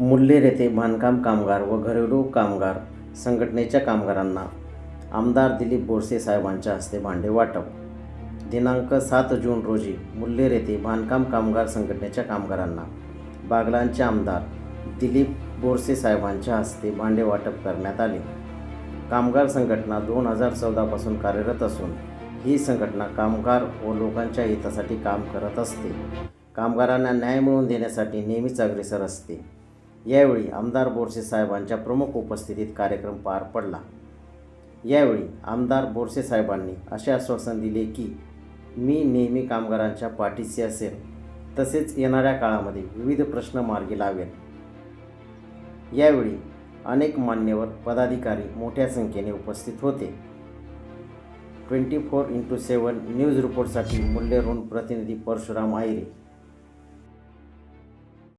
मुल्लेर येथे बांधकाम कामगार व घरेलू कामगार संघटनेच्या कामगारांना आमदार दिलीप बोरसे साहेबांच्या हस्ते भांडे वाटप. दिनांक सात जून रोजी मुल्लेर येथे बांधकाम कामगार संघटनेच्या कामगारांना बागलांचे आमदार दिलीप बोरसे साहेबांच्या हस्ते भांडे वाटप करण्यात आले. कामगार संघटना दोन हजार चौदापासून कार्यरत असून ही संघटना कामगार व लोकांच्या हितासाठी काम करत असते. कामगारांना न्याय मिळवून देण्यासाठी नेहमीच अग्रेसर असते. यावेळी आमदार बोरसे साहेबांच्या प्रमुख उपस्थितीत कार्यक्रम पार पडला. यावेळी आमदार बोरसे साहेबांनी असे आश्वासन दिले की मी नेहमी कामगारांच्या पाठीशी असेल तसेच येणाऱ्या काळामध्ये विविध प्रश्न मार्गी लावेल यावेळी अनेक मान्यवर पदाधिकारी मोठ्या संख्येने उपस्थित होते. Twenty four into seven news रिपोर्टसाठी मूल्यरून प्रतिनिधी परशुराम आयरे